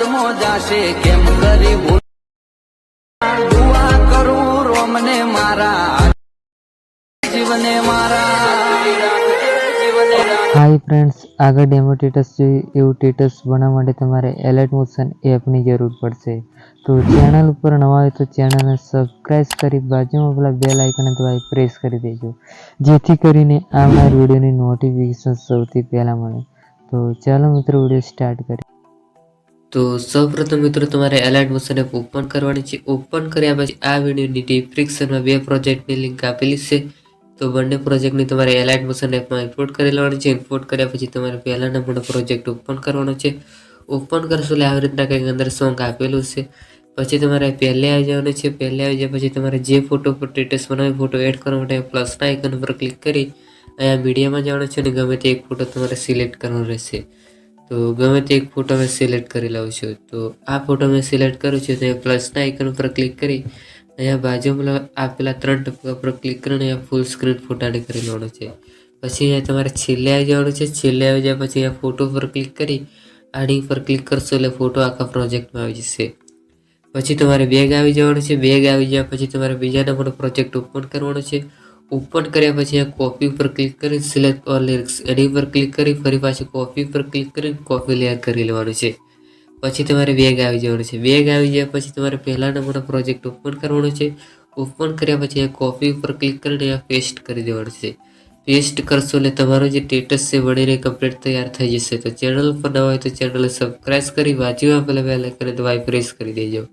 જન્મો જાશે. કેમ કરી ભૂલ? દુઆ કરું રોમને મારા. જીવને મારા. હાય ફ્રેન્ડ્સ આગળ ડેમો ટેટસ જોઈએ એવું ટેટસ બનાવવા માટે તમારે એલર્ટ મોશન એપની જરૂર પડશે. તો ચેનલ ઉપર નવા હોય તો ચેનલને સબસ્ક્રાઈબ કરી બાજુમાં પેલા બે લાઇકને દબાવી પ્રેસ કરી દેજો. જેથી કરીને આવનાર વિડીયોની નોટિફિકેશન સૌથી પહેલાં મળે. તો ચાલો મિત્રો વીડિયો સ્ટાર્ટ કરીએ. તો સૌપ્રથમ મિત્રો, તમારે એલાઇટ મોશન એપ ઓપન કરવાની છે. ઓપન કર્યા પછી આ વિડીયોની ડિસ્ક્રિપ્શનમાં બે પ્રોજેક્ટની લિંક આપેલી છે. તો બંને પ્રોજેક્ટની તમારે એલાઇટ મોશન એપમાં ઇમ્પોર્ટ કરી લેવાની છે. ઇમ્પોર્ટ કર્યા પછી તમારે પહેલા નંબરનો પ્રોજેક્ટ ઓપન કરવાનો છે. ઓપન કરશો એટલે આવી રીતના કંઈક અંદર સોંગ આપેલું છે. પછી તમારે પહેલે આવી જવાનું છે. પહેલે આવી જાય પછી તમારે જે ફોટો પર સ્ટેટસ બનાવી ફોટો એડ કરવા માટે પ્લસના આઇકન પર ક્લિક કરી અહીંયા મીડિયામાં જવાનું છે અને ગમે તે એક ફોટો તમારે સિલેક્ટ કરવાનો રહેશે. તો ગમે તે એક ફોટો મેં સિલેક્ટ કરી લઉં છું. તો આ ફોટો મેં સિલેક્ટ કરું છું, તો પ્લસના આઇકન ઉપર ક્લિક કરી અહીંયા બાજુમાં આપેલા ત્રણ ટપકા પર ક્લિક કરીને અહીંયા ફૂલ સ્ક્રીન ફોટાને કરી લેવાનો છે. પછી અહીંયા તમારે છેલ્લે આવી જવાનું છે. છેલ્લે આવી જાય પછી અહીંયા ફોટો પર ક્લિક કરી આડી પર ક્લિક કરશો એટલે ફોટો આખા પ્રોજેક્ટમાં આવી જશે. પછી તમારે બેગ આવી જવાનું છે. બેગ આવી જાય પછી તમારે બીજા નંબરનો પ્રોજેક્ટ ઓપન કરવાનો છે. ઓપન કર્યા પછી કોપી ઉપર ક્લિક કરી સિલેક્ટ ઓલ લિરિક્સ એડી ઉપર ક્લિક કરી, ફરી પાછી કોપી ઉપર ક્લિક કરી કોપી લેયર કરી લેવાનું છે. પછી તમારે બેગ આવી જવાનું છે. બેગ આવી જાય પછી તમારે પહેલા નંબરનો પ્રોજેક્ટ ઓપન કરવાનો છે. ઓપન કર્યા પછી કોપી ઉપર ક્લિક કરીને અહીંયા પેસ્ટ કરી દેવાનું છે. પેસ્ટ કરશો એટલે તમારો જે સ્ટેટસ છે બનીને કમ્પ્લીટ તૈયાર થઈ જશે. તો ચેનલ પર ન હોય તો ચેનલ સબસ્ક્રાઈબ કરી બાજુમાં પહેલાં બે કરીને દબાવી પ્રેસ કરી દેજો.